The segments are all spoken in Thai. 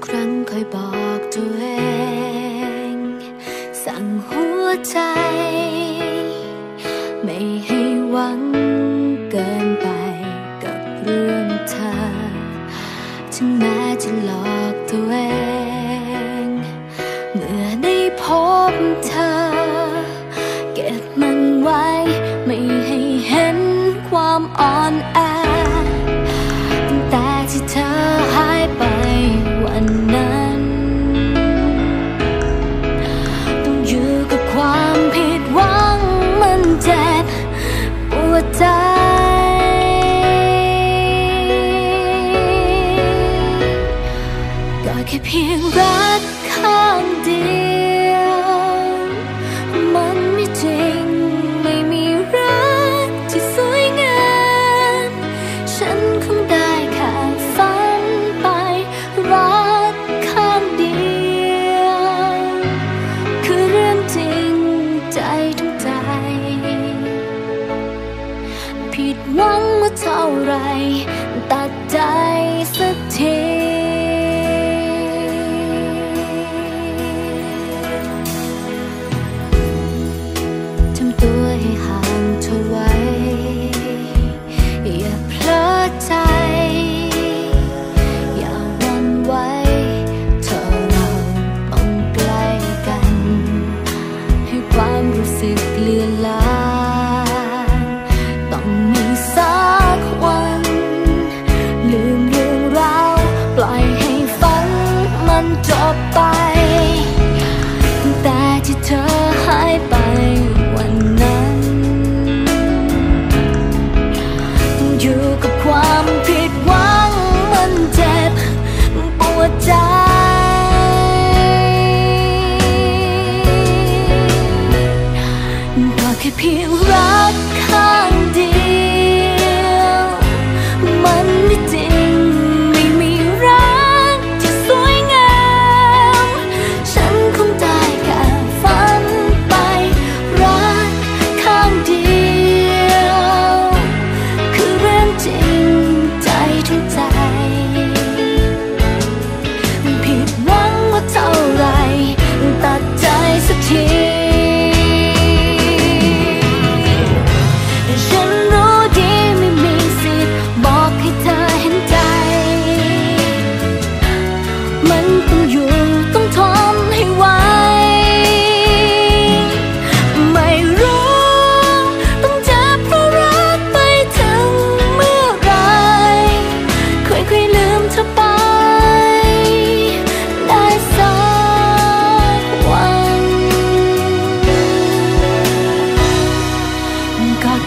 กครั้งคอยบอกตัวเอง สั่งหัวใจ แค่เพียงรักข้างเดียว มันไม่จริงไม่มีรักที่สวยงามฉันคงได้แค่ฝันไป รักข้างเดียว คือเรื่องจริงใจทั้งใจ ผิดหวังมาเท่าไรตัดใจสักที ความรู้สึกเลือนลา can't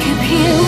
you